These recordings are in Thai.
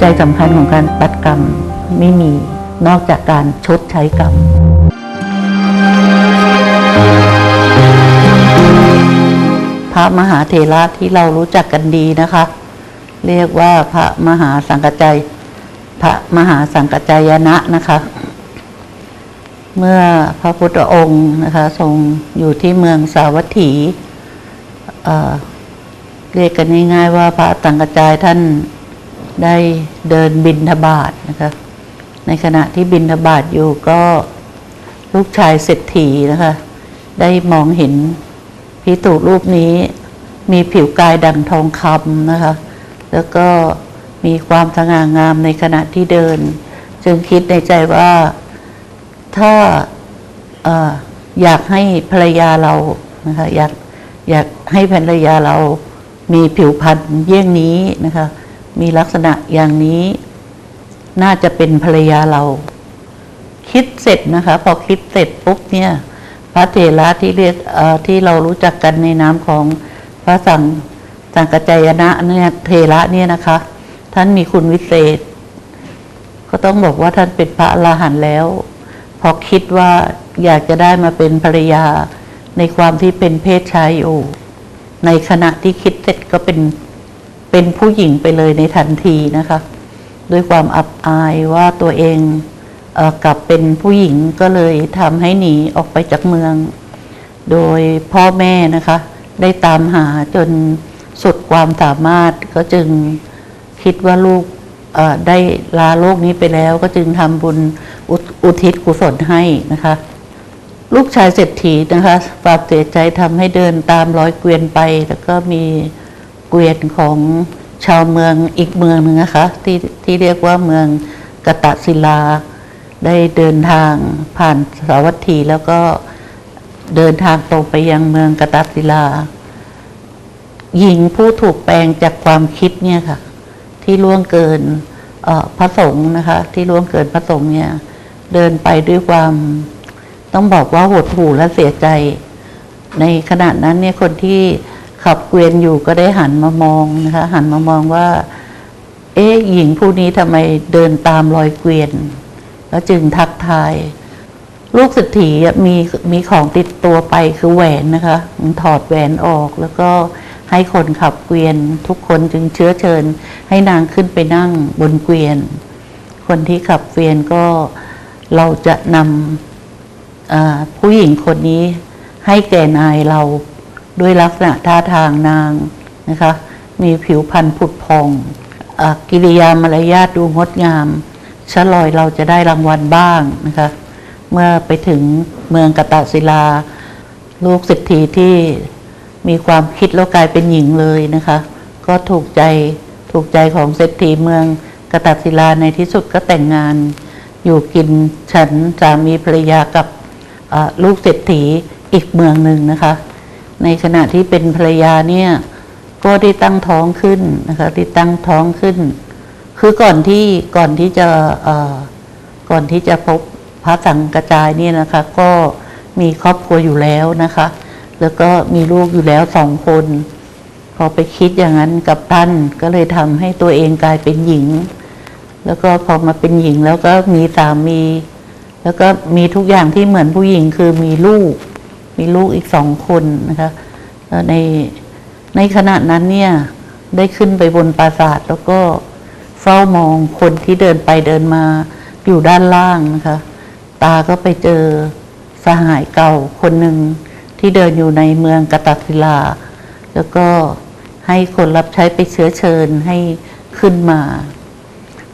ใจสำคัญของการตัดกรรมไม่มีนอกจากการชดใช้กรรมพระมหาเถระที่เรารู้จักกันดีนะคะ เรียกว่าพระมหาสังกัจจัยพระมหาสังกัจจายนะนะคะ เมื่อพระพุทธองค์นะคะ ทรงอยู่ที่เมืองสาวัตถีเเรียกกันง่ายๆว่าพระสังกัจจายท่าน ได้เดินบินทบาทนะคะ ในขณะที่บินทบาทอยู่ก็ลูกชายเศรษฐีนะคะ ได้มองเห็นพิสูรูปนี้ มีผิวกายดังทองคำนะคะ แล้วก็มีความสง่างามในขณะที่เดิน จึงคิดในใจว่าถ้าอออยากให้ภรรยาเรานะคะอยากอยากให้ภรรยาเรามีผิวพรรณเยี่ยงนี้นะคะ มีลักษณะอย่างนี้ น่าจะเป็นภรรยาเรา คิดเสร็จนะคะ พอคิดเสร็จปุ๊บเนี่ย พระเถระที่เรียกที่เรารู้จักกันในนามของพระสังสังกัจจายนะเนี่ยเถระเนี่ยนะคะ ท่านมีคุณวิเศษ ก็ต้องบอกว่าท่านเป็นพระอรหันต์แล้ว พอคิดว่าอยากจะได้มาเป็นภรรยาในความที่เป็นเพศชายอยู่ ในขณะที่คิดเสร็จก็เป็น เป็นผู้หญิงไปเลยในทันทีนะคะ ด้วยความอับอายว่าตัวเองเออกลับเป็นผู้หญิงก็เลยทำให้หนีออกไปจากเมือง โดยพ่อแม่นะคะ ได้ตามหาจนสุดความสามารถก็จึงคิดว่าลูกได้ลาโลกนี้ไปแล้วก็จึงทำบุญอุอุทิศกุศลให้นะคะ ลูกชายเศรษฐีนะคะความเสียใจทำให้เดินตามร้อยเกวียนไป แล้วก็มี เกวียนของชาวเมืองอีกเมืองหนึ่งนะคะที่ที่เรียกว่าเมืองกตศิลา ได้เดินทางผ่านสาวัตถีแล้วก็เดินทางตรงไปยังเมืองกตศิลาหญิงผู้ถูกแปลงจากความคิดเนี่ยค่ะ ที่ล่วงเกินพระสงฆ์นะคะ ที่ล่วงเกินพระสงฆ์เนี่ย เดินไปด้วยความต้องบอกว่าหดหู่และเสียใจ ในขณะนั้นเนี่ยคนที่ ขับเกวียนอยู่ก็ได้หันมามองนะคะ หันมามองว่า เอ๊ะหญิงผู้นี้ทำไมเดินตามรอยเกวียน แล้วจึงทักทาย ลูกเศรษฐีมีมีของติดตัวไปคือแหวนนะคะถอดแหวนออกแล้วก็ให้คนขับเกวียน ทุกคนจึงเชื้อเชิญ ให้นางขึ้นไปนั่งบนเกวียน คนที่ขับเกวียนก็เราจะนำผู้หญิงคนนี้ให้แก่นายเรา ด้วยลักษณะท่าทางนางนะคะ มีผิวพรรณผุดพองอกิริยามารยาทดูงดงามชะลอยเราจะได้รางวัลบ้างนะคะ เมื่อไปถึงเมืองกตศิลา ลูกเศรษฐีที่มีความคิดแล้วกลายเป็นหญิงเลยนะคะ ก็ถูกใจถูกใจของเศรษฐีเมืองกตศิลาในที่สุดก็แต่งงาน อยู่กินฉันสามีภรรยากับลูกเศรษฐีอีกเมืองหนึ่งนะคะ ในขณะที่เป็นภรรยาเนี่ยก็ได้ตั้งท้องขึ้นนะคะที่ตั้งท้องขึ้น คือก่อนที่ก่อนที่จะก่อนที่จะพบพระสังกระจายเนี่ยนะคะ ก็มีครอบครัวอยู่แล้วนะคะ แล้วก็มีลูกอยู่แล้วสองคน พอไปคิดอย่างนั้นกับท่านก็เลยทำให้ตัวเองกลายเป็นหญิง แล้วก็พอมาเป็นหญิงแล้วก็มีสามี แล้วก็มีทุกอย่างที่เหมือนผู้หญิงคือมีลูก มีลูกอีกสองคนนะคะในในขณะนั้นเนี่ยได้ขึ้นไปบนปราสาทแล้วก็เฝ้ามองคนที่เดินไปเดินมาอยู่ด้านล่างนะคะ ตาก็ไปเจอสหายเก่าคนหนึ่งที่เดินอยู่ในเมืองกตศิลา แล้วก็ให้คนรับใช้ไปเชื้อเชิญให้ขึ้นมา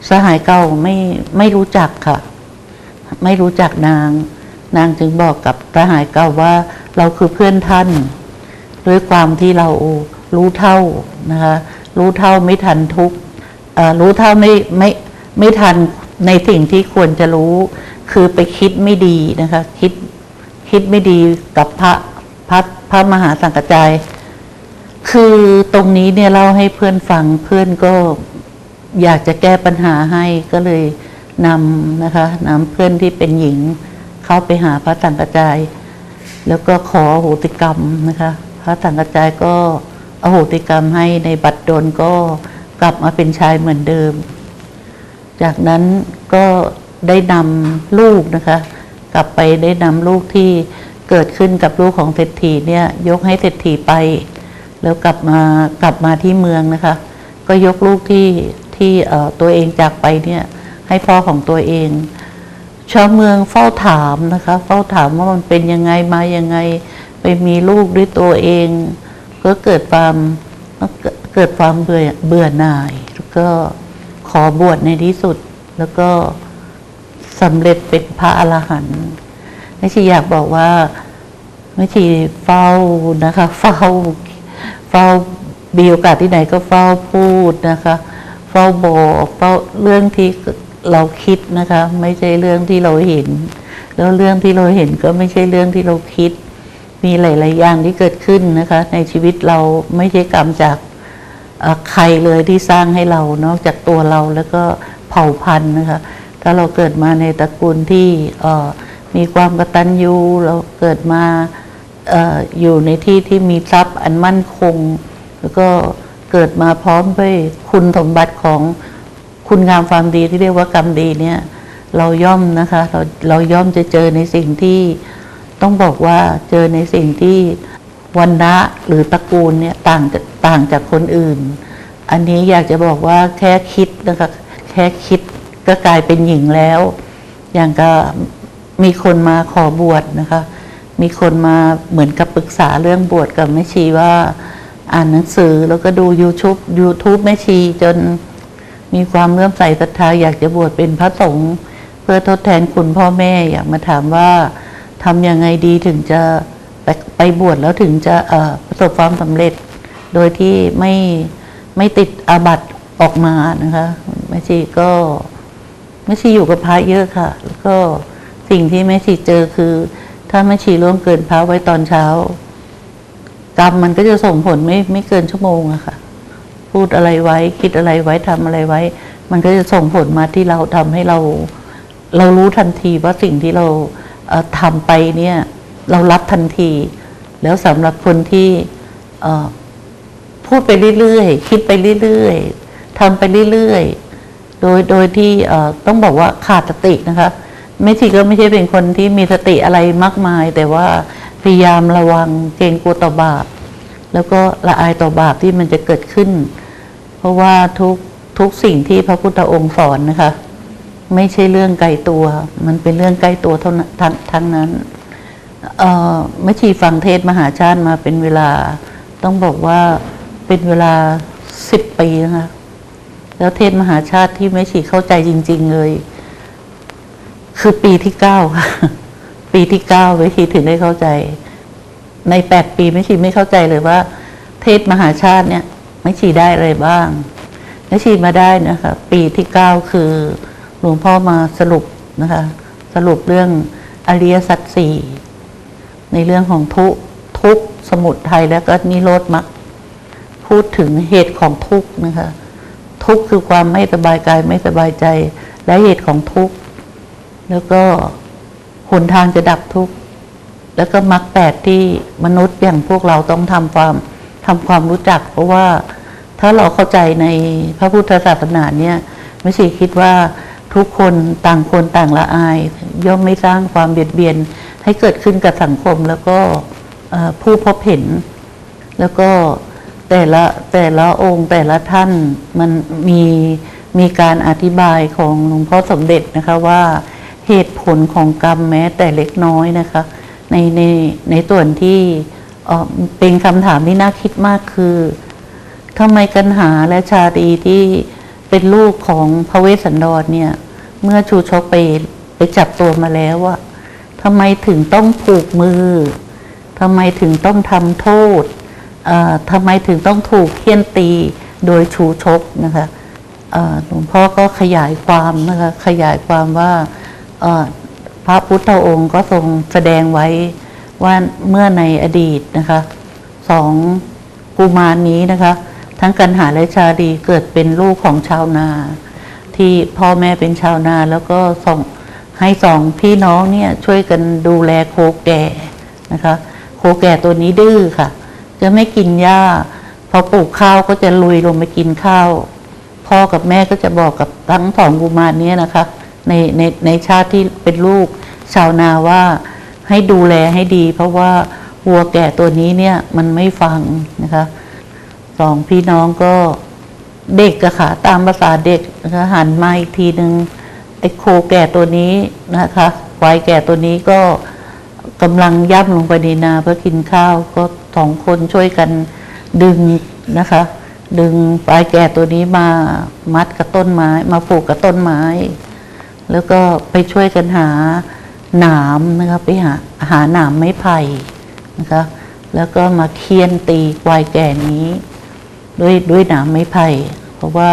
สหายเก่าไม่ไม่รู้จักค่ะ ไม่รู้จักนาง นางจึงบอกกับสหายเก่าว่าเราคือเพื่อนท่าน ด้วยความที่เรารู้เท่านะคะรู้เท่าไม่ทันทุกรู้เท่าไม่ไม่ไม่ทันในสิ่งที่ควรจะรู้ คือไปคิดไม่ดีนะคะ คิดคิดไม่ดีกับพระพระพระมหาสังกัจจาย คือตรงนี้เนี่ยเล่าให้เพื่อนฟังเพื่อนก็อยากจะแก้ปัญหาให้ก็เลยนำนะคะนำเพื่อนที่เป็นหญิง เขาไปหาพระสังกัจจาย แล้วก็ขอโหติกรรมนะคะ พระสังกัจจายก็อโหติกรรมให้ในบัตรดลก็กลับมาเป็นชายเหมือนเดิม จากนั้นก็ได้นำลูกนะคะ กลับไปได้นำลูกที่เกิดขึ้นกับลูกของเศรษฐีเนี่ยยกให้เศรษฐีไป แล้วกลับมากลับมาที่เมืองนะคะ ก็ยกลูกที่ที่ตัวเองจากไปเนี่ยให้พ่อของตัวเอง ชาวเมืองเฝ้าถามนะคะ เฝ้าถามว่ามันเป็นยังไงมายังไง ไปมีลูกด้วยตัวเอง ก็เกิดความเกิดความเบื่อเบื่อหน่าย แล้วก็ขอบวชในที่สุด แล้วก็สำเร็จเป็นพระอรหันต์ไม่ใช่อยากบอกว่าไม่ใช่เฝ้านะคะ เฝ้าเฝ้ามีโอกาสที่ไหนก็เฝ้าพูดนะคะ เฝ้าบอกเฝ้าเรื่องที่ เราคิดนะคะ ไม่ใช่เรื่องที่เราเห็น แล้วเรื่องที่เราเห็นก็ไม่ใช่เรื่องที่เราคิด มีหลาย ๆ อย่างที่เกิดขึ้นนะคะ ในชีวิตเราไม่ใช่กรรมจากใครเลยที่สร้างให้เรานอกจากตัวเราแล้วก็เผ่าพันธุ์นะคะ ถ้าเราเกิดมาในตระกูลที่มีความกตัญญูเราเกิดมาอออยู่ในที่ที่มีทรัพย์อันมั่นคง แล้วก็เกิดมาพร้อมด้วยคุณสมบัติของ คุณงามความดีที่เรียกว่ากรรมดีเนี่ย เราย่อมนะคะ เราเราย่อมจะเจอในสิ่งที่ต้องบอกว่าเจอในสิ่งที่วันนะหรือตระกูลเนี่ยต่างจากต่างจากคนอื่น อันนี้อยากจะบอกว่าแค่คิดนะคะแค่คิดก็กลายเป็นหญิงแล้ว อย่างก็มีคนมาขอบวชนะคะ มีคนมาเหมือนกับปรึกษาเรื่องบวชกับแม่ชีว่า อ่านหนังสือแล้วก็ดู YouTube YouTube แม่ชีจน มีความเลื่อมใสศรัทธาอยากจะบวชเป็นพระสงฆ์เพื่อทดแทนคุณพ่อแม่อยากมาถามว่าทำยังไงดีถึงจะไปไปบวชแล้วถึงจะประสบความสำเร็จ โดยที่ไม่ไม่ติดอาบัติออกมานะคะแม่ชีก็แม่ชีอยู่กับพระเยอะค่ะ แล้วก็สิ่งที่แม่ชีเจอคือ ถ้าแม่ชีร่วงเกินพระไว้ตอนเช้ากรรมมันก็จะส่งผลไม่ไม่เกินชั่วโมงอะค่ะ พูดอะไรไว้ คิดอะไรไว้ทำอะไรไว้ มันก็จะส่งผลมาที่เราทำให้เรา เรารู้ทันทีว่าสิ่งที่เราเอ่อทำไปเนี่ยเรารับทันที แล้วสำหรับคนที่พูดไปเรื่อยๆ คิดไปเรื่อยๆทำไปเรื่อยๆ โดยโดยที่ต้องบอกว่าขาดสตินะคะไม่ชีก็ไม่ใช่เป็นคนที่มีสติอะไรมากมาย แต่ว่าพยายามระวังเกรงกลัวต่อบาปแล้วก็ละอายต่อบาปที่มันจะเกิดขึ้น เพราะว่าทุกทุกสิ่งที่พระพุทธองค์สอนนะคะ ไม่ใช่เรื่องไกลตัว มันเป็นเรื่องใกล้ตัวเท่านั้นทั้งทั้งนั้นเอ่อแม่ชีฟังเทศมหาชาติมาเป็นเวลา ต้องบอกว่าเป็นเวลาสิบปีนะคะแล้วเทศมหาชาติที่แม่ชีเข้าใจจริง ๆ เลย คือปีที่เก้าค่ะปีที่เก้าแม่ชีถึงได้เข้าใจ ในแปดปีแม่ชีไม่เข้าใจเลยว่า เทศมหาชาติเนี่ย แม่ชีได้อะไรบ้างแม่ชีมาได้นะคะ ปีที่เก้าคือหลวงพ่อมาสรุปนะคะ สรุปเรื่องอริยสัจสี่ในเรื่องของทุกข์ทุกข์สมุทัยแล้วก็นิโรธมรรคพูดถึงเหตุของทุกข์นะคะ ทุกข์คือความไม่สบายกายไม่สบายใจ และเหตุของทุกข์แล้วก็หนทางจะดับทุกข์แล้วก็มรรคแปดที่มนุษย์อย่างพวกเราต้องทำความ ทำความรู้จัก เพราะว่าถ้าเราเข้าใจในพระพุทธศาสนาเนี่ยไม่ใช่คิดว่าทุกคนต่างคนต่างละอาย ย่อมไม่สร้างความเบียดเบียนให้เกิดขึ้นกับสังคมแล้วก็ผู้พบเห็น แล้วก็แต่ละแต่ละองค์แต่ละท่านมันมีมีการอธิบายของหลวงพ่อสมเด็จนะคะว่าเหตุผลของกรรมแม้แต่เล็กน้อยนะคะ ในในในส่วนที่ เป็นคำถามที่น่าคิดมากคือทำไมกันหาและชาดีที่เป็นลูกของพระเวสสันดรเนี่ย เมื่อชูชกไปไปจับตัวมาแล้วอะทำไมถึงต้องผูกมือทำไมถึงต้องทำโทษทำไมถึงต้องถูกเคี่ยนตีโดยชูชกนะคะหลวงพ่อก็ขยายความนะคะขยายความว่าพระพุทธองค์ก็ทรงแสดงไว้ ว่าเมื่อในอดีตนะคะสองกุมารนี้นะคะ ทั้งกันหาและชาดีเกิดเป็นลูกของชาวนา ที่พ่อแม่เป็นชาวนาแล้วก็ส่งให้สองพี่น้องเนี่ยช่วยกันดูแลโคแก่นะคะ โคแก่ตัวนี้ดื้อค่ะ จะไม่กินหญ้าพอปลูกข้าวก็จะลุยลงไปกินข้าวพ่อกับแม่ก็จะบอกกับทั้งสองกุมารนี้นะคะ ในในในชาติที่เป็นลูกชาวนาว่า ให้ดูแลให้ดี เพราะว่าวัวแก่ตัวนี้เนี่ยมันไม่ฟังนะคะสองพี่น้องก็เด็กอะค่ะตามภาษาเด็กนะคะหันมาอีกทีหนึ่งไอ้โคแก่ตัวนี้นะคะควายแก่ตัวนี้ก็กำลังย่ำลงไปในนาเพื่อกินข้าวก็สองคนช่วยกันดึงนะคะ ดึงควายแก่ตัวนี้มามัดกับต้นไม้ มาผูกกับต้นไม้ แล้วก็ไปช่วยกันหา หนามนะคะไปหาหาหนามไม้ไผ่นะคะแล้วก็มาเคี่ยนตีควายแก่นี้ ด้วยด้วยหนามไม้ไผ่เพราะว่า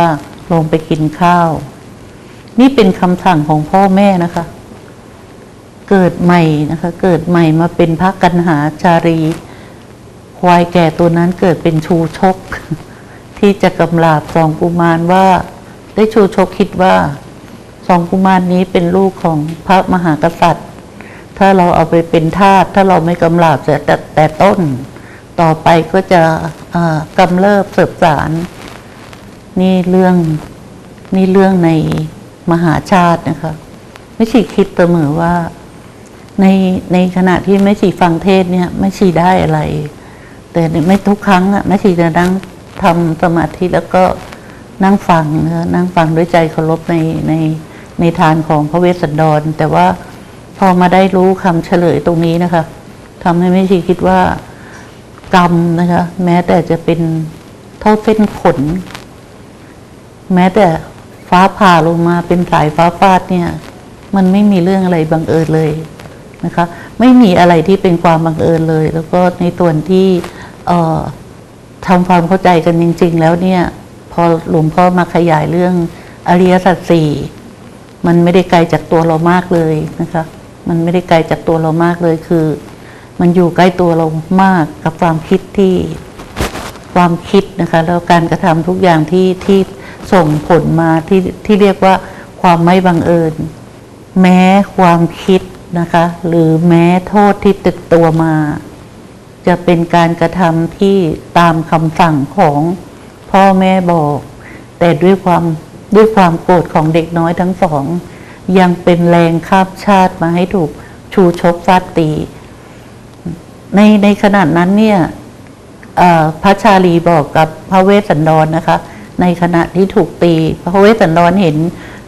ลงไปกินข้าว นี่เป็นคำสั่งของพ่อแม่นะคะ เกิดใหม่นะคะ เกิดใหม่มาเป็นพระกันหาจารี ควายแก่ตัวนั้นเกิดเป็นชูชก ที่จะกำลาบสองกุมารว่า ได้ชูชกคิดว่าสองกุมารนี้เป็นลูกของพระมหากษัตริย์ ถ้าเราเอาไปเป็นทาสถ้าเราไม่กำลาบแต่แต่แต่ต้น ต่อไปก็จะกำเริบเสบสาร นี่เรื่องนี่เรื่องในมหาชาตินะคะไม่ชีคิดเสมอว่า ในในขณะที่แม่ชีฟังเทศน์เนี่ยแม่ชีได้อะไร แต่ไม่ทุกครั้งอะแม่ชีจะนั่งทำสมาธิแล้วก็นั่งฟังนะคะนั่งฟังด้วยใจเคารพในในในทานของพระเวสสันดร แต่ว่า พอมาได้รู้คำเฉลยตรงนี้นะคะทำให้แม่ชีคิดว่ากรรมนะคะ แม้แต่จะเป็นเท่าเส้นขน แม้แต่ฟ้าผ่าลงมาเป็นสายฟ้าฟาดเนี่ย มันไม่มีเรื่องอะไรบังเอิญเลยนะคะ ไม่มีอะไรที่เป็นความบังเอิญเลย แล้วก็ในส่วนที่เอ่อทำความเข้าใจกันจริง ๆ แล้วเนี่ย พอหลวงพ่อมาขยายเรื่องอริยสัจสี่มันไม่ได้ไกลจากตัวเรามากเลยนะคะ มันไม่ได้ไกลจากตัวเรามากเลยคือ มันอยู่ใกล้ตัวเรามากกับความคิดที่ความคิดนะคะแล้วการกระทำทุกอย่างที่ที่ส่งผลมาที่ที่เรียกว่าความไม่บังเอิญ แม้ความคิดนะคะ หรือแม้โทษที่ติดตัวมา จะเป็นการกระทำที่ตามคำสั่งของพ่อแม่บอก แต่ด้วยความด้วยความโกรธของเด็กน้อยทั้งสอง ยังเป็นแรงข้ามชาติมาให้ถูกชูชกฟาดตี ในในขนาดนั้นเนี่ยพระชาลีบอกกับพระเวสสันดรนะคะ ในขณะที่ถูกตี พระเวสสันดรเห็น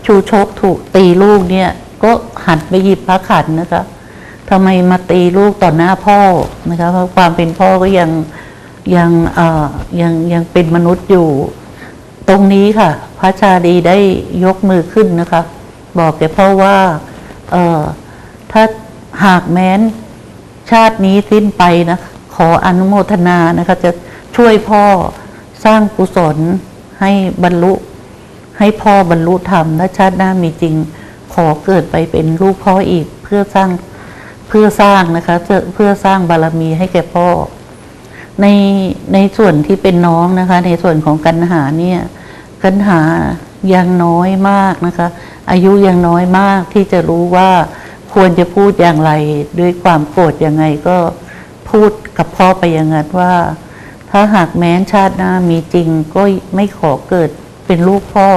ชูชกถูกตีลูกเนี่ย ก็หันไปหยิบพระขันนะคะทำไมมาตีลูกต่อหน้าพ่อนะคะเพราะความเป็นพ่อก็ยังยังยังยังเป็นมนุษย์อยู่ ตรงนี้ค่ะ พระชาลีได้ยกมือขึ้นนะคะ บอกแกพ่อว่าเออถ้าหากแม้นชาตินี้สิ้นไปนะ ขออนุโมทนานะคะ จะช่วยพ่อสร้างกุศลให้บรรลุ ให้พ่อบรรลุธรรมถ้าชาติหน้ามีจริง ขอเกิดไปเป็นลูกพ่ออีกเพื่อสร้างเพื่อสร้างนะคะเพื่อเพื่อสร้างบารมีให้แก่พ่อ ในในส่วนที่เป็นน้องนะคะ ในส่วนของกันหาเนี่ย กันหายังน้อยมากนะคะ อายุยังน้อยมากที่จะรู้ว่าควรจะพูดอย่างไร ด้วยความโกรธยังไงก็พูดกับพ่อไปอย่างนั้นว่า ถ้าหากแม้นชาติหน้ามีจริงก็ไม่ขอเกิดเป็นลูกพ่อ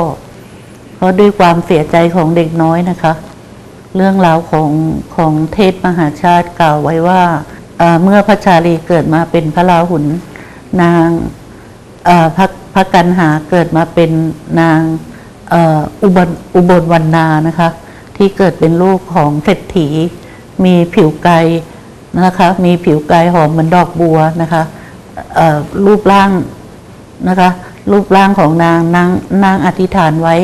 เพราะด้วยความเสียใจของเด็กน้อยนะคะ เรื่องราวของของเทศมหาชาติกล่าวไว้ว่าเมื่อพระชาลีเกิดมาเป็นพระราหุลนางพระพระกันหาเกิดมาเป็นนาง อุบลอุบลวรรณานะคะ ที่เกิดเป็นลูกของเศรษฐี มีผิวกายนะคะ มีผิวกายหอมเหมือนดอกบัวนะคะรูปร่างนะคะ รูปร่างของนางนางนางอธิษฐานไว้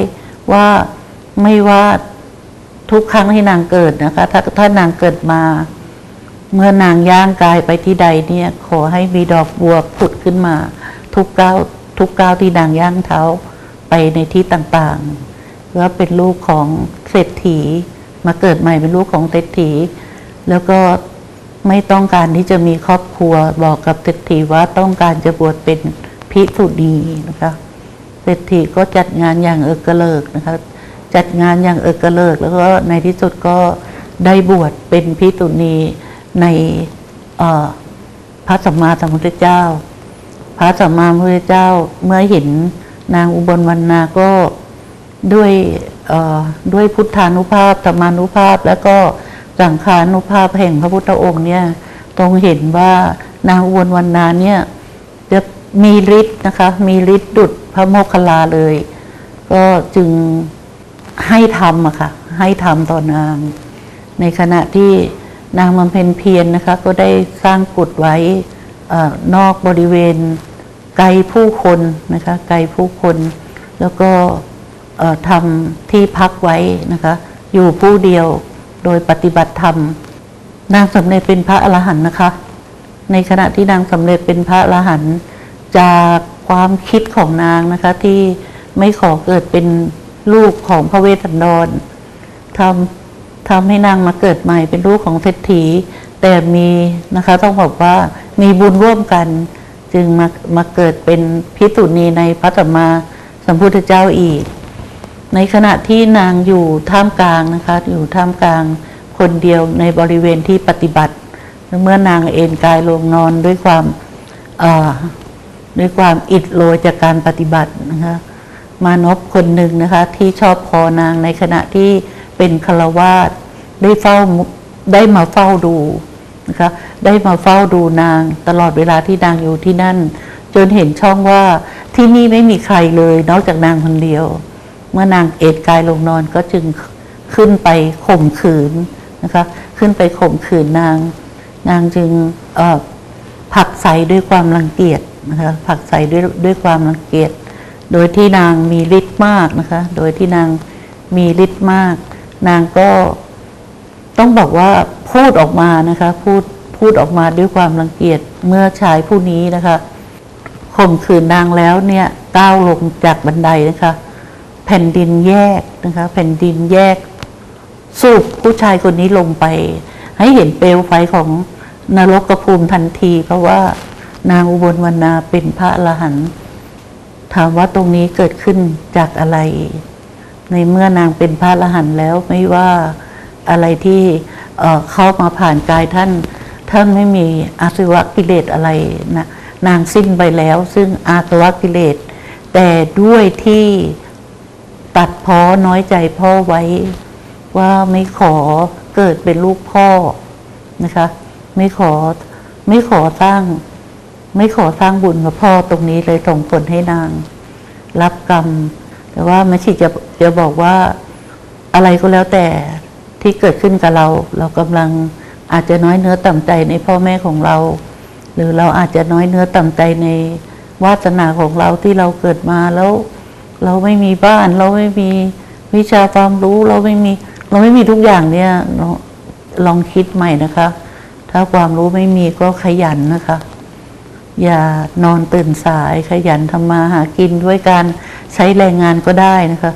ว่าไม่ว่าทุกครั้งที่นางเกิดนะคะ ถ้าถ้านางเกิดมา เมื่อนางย่างกายไปที่ใดเนี่ย ขอให้มีดอกบัวผุดขึ้นมา ทุกก้าวทุกก้าวที่นางย่างเท้า ไปในที่ต่างๆว่าเป็นลูกของเศรษฐี มาเกิดใหม่เป็นลูกของเศรษฐี แล้วก็ไม่ต้องการที่จะมีครอบครัวบอกกับเศรษฐีว่าต้องการจะบวชเป็นภิกษุณีนะคะเศรษฐีก็จัดงานอย่างเอกเลิกนะคะจัดงานอย่างเอกเลิก แล้วก็ในที่สุดก็ได้บวชเป็นภิกษุณีในพระสัมมาสัมพุทธเจ้า พระสัมมาสัมพุทธเจ้าเมื่อเห็น นางอุบลวรรณาก็ด้วยด้วยพุทธานุภาพธรรมานุภาพ แล้วก็สังขานุภาพแห่งพระพุทธองค์เนี่ยตรงเห็นว่านางอุบลวรรณาเนี่ยจะมีฤทธิ์นะคะ มีฤทธิ์ดุจพระโมคคัลลาเลย ก็จึงให้ทำอะค่ะ ให้ทำต่อนาง ในขณะที่นางบำเพ็ญเพียรนะคะ ก็ได้สร้างกุฏไว้ออนอกบริเวณ ไกลผู้คนนะคะไกลผู้คน แล้วก็ทำที่พักไว้นะคะอยู่ผู้เดียวโดยปฏิบัติธรรม นางสำเร็จเป็นพระอรหันต์นะคะ ในขณะที่นางสำเร็จเป็นพระอรหันต์จากความคิดของนางนะคะที่ไม่ขอเกิดเป็นลูกของพระเวสสันดรทำทำให้นางมาเกิดใหม่เป็นลูกของเศรษฐี แต่มีนะคะต้องบอกว่ามีบุญร่วมกัน จึงมามาเกิดเป็นพิสุณีในพระสัมมาสัมพุทธเจ้าอีก ในขณะที่นางอยู่ท่ามกลางนะคะ อยู่ท่ามกลางคนเดียวในบริเวณที่ปฏิบัติ เมื่อนางเอนกายลงนอนด้วยความด้วยความอิดโรยจากการปฏิบัตินะคะมานพคนหนึ่งนะคะ ที่ชอบพอนางในขณะที่เป็นคารวาสได้เฝ้าได้มาเฝ้าดู นะคะได้มาเฝ้าดูนางตลอดเวลาที่นางอยู่ที่นั่น จนเห็นช่องว่าที่นี่ไม่มีใครเลยนอกจากนางคนเดียว เมื่อนางเอดกายลงนอนก็จึงขึ้นไปข่มขืนนะคะขึ้นไปข่มขืนนาง นางจึงผลักใสด้วยความรังเกียจนะคะผลักใสด้วยด้วยความรังเกียจโดยที่นางมีฤทธิ์มากนะคะ โดยที่นางมีฤทธิ์มาก นางก็ ต้องบอกว่าพูดออกมานะคะ พูดพูดออกมาด้วยความรังเกียจเมื่อชายผู้นี้นะคะข่มขืนนางแล้วเนี่ยก้าวลงจากบันไดนะคะ แผ่นดินแยกนะคะ แผ่นดินแยก สูบผู้ชายคนนี้ลงไป ให้เห็นเปลวไฟของนรกกระภูมิทันที เพราะว่านางอุบลวรรณาเป็นพระอรหันต์ถามว่าตรงนี้เกิดขึ้นจากอะไร ในเมื่อนางเป็นพระอรหันต์แล้วไม่ว่า อะไรที่เข้ามาผ่านกายท่าน ท่านไม่มีอาสวะกิเลสอะไรนะนางสิ้นไปแล้ว ซึ่งอาสวะกิเลส แต่ด้วยที่ตัดพ้อน้อยใจพ่อไว้ ว่าไม่ขอเกิดเป็นลูกพ่อนะคะ ไม่ขอไม่ขอสร้าง ไม่ขอสร้างบุญกับพ่อตรงนี้เลยส่งผลให้นาง รับกรรม แต่ว่าไม่ช่จะจะบอกว่าอะไรก็แล้วแต่ ที่เกิดขึ้นกับเรา เรากำลังอาจจะน้อยเนื้อต่ำใจในพ่อแม่ของเรา หรือเราอาจจะน้อยเนื้อต่ำใจในวาสนาของเราที่เราเกิดมาแล้ว เราไม่มีบ้าน เราไม่มีวิชาความรู้ เราไม่มีเราไม่มีทุกอย่างเนี่ยลองคิดใหม่นะคะ ถ้าความรู้ไม่มีก็ขยันนะคะ อย่านอนตื่นสายขยันทำมาหากินด้วยการใช้แรงงานก็ได้นะคะ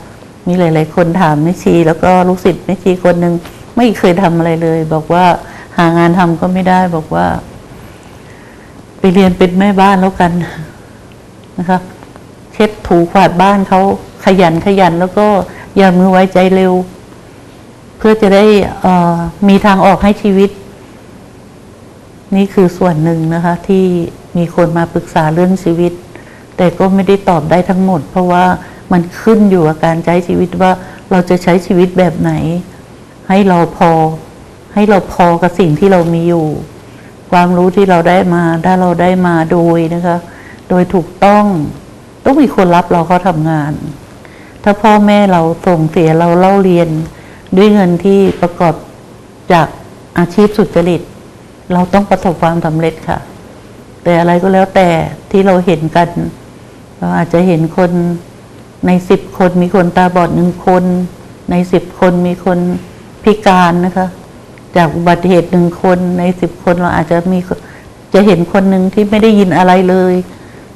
มีหลาย ๆ คนถามแม่ชี แล้วก็ลูกศิษย์แม่ชีคนหนึ่งไม่เคยทำอะไรเลย บอกว่าหางานทำก็ไม่ได้ บอกว่า ไปเรียนเป็นแม่บ้านแล้วกันนะคะเช็ดถูกวาดบ้านเขาขยันขยัน แล้วก็อย่ามือไว้ใจเร็ว เพื่อจะได้มีทางออกให้ชีวิต นี่คือส่วนหนึ่งนะคะ ที่มีคนมาปรึกษาเรื่องชีวิต แต่ก็ไม่ได้ตอบได้ทั้งหมด เพราะว่า มันขึ้นอยู่กับการใช้ชีวิตว่าเราจะใช้ชีวิตแบบไหน ให้เราพอ ให้เราพอกับสิ่งที่เรามีอยู่ ความรู้ที่เราได้มา ถ้าเราได้มาโดยนะคะ โดยถูกต้องต้องมีคนรับเราเขาทำงาน ถ้าพ่อแม่เราส่งเสียเราเล่าเรียน ด้วยเงินที่ประกอบจากอาชีพสุจริต เราต้องประสบความสำเร็จค่ะ แต่อะไรก็แล้วแต่ที่เราเห็นกัน เราอาจจะเห็นคน ในสิบคนมีคนตาบอดหนึ่งคน ในสิบคนมีคนพิการนะคะ จากอุบัติเหตุหนึ่งคนในสิบคนเราอาจจะมีจะเห็นคนหนึ่งที่ไม่ได้ยินอะไรเลย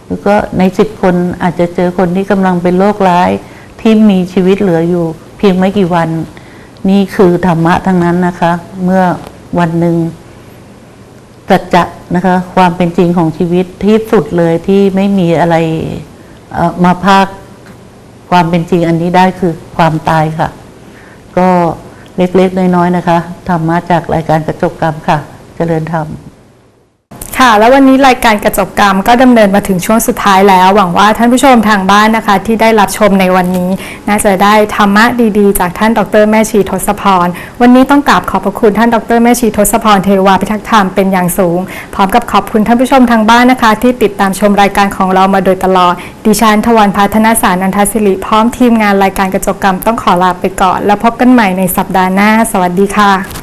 แล้วก็ในสิบคนอาจจะเจอคนที่กำลังเป็นโรคร้ายที่มีชีวิตเหลืออยู่ เพียงไม่กี่วัน นี่คือธรรมะทั้งนั้นนะคะ เมื่อวันหนึ่งสัจจะนะคะ ความเป็นจริงของชีวิตที่สุดเลยที่ไม่มีอะไรมาพาก ความเป็นจริงอันนี้ได้คือความตายค่ะ ก็เล็กๆน้อยๆนะคะธรรมะจากรายการกระจกกรรมค่ะ เจริญธรรม ค่ะ แล้ววันนี้รายการกระจกกรรมก็ดำเนินมาถึงช่วงสุดท้ายแล้ว หวังว่าท่านผู้ชมทางบ้านนะคะ ที่ได้รับชมในวันนี้ น่าจะได้ธรรมะดีๆ จากท่านดรแม่ชีทศพร วันนี้ต้องกราบขอบพระคุณท่านดรแม่ชีทศพรเทวาพิทักษ์ธรรมเป็นอย่างสูง พร้อมกับขอบคุณท่านผู้ชมทางบ้านนะคะ ที่ติดตามชมรายการของเรามาโดยตลอด ดิฉันทวันพัฒนาสารนันทศิริพร้อมทีมงานรายการกระจกกรรมต้องขอลาไปก่อน แล้วพบกันใหม่ในสัปดาห์หน้า สวัสดีค่ะ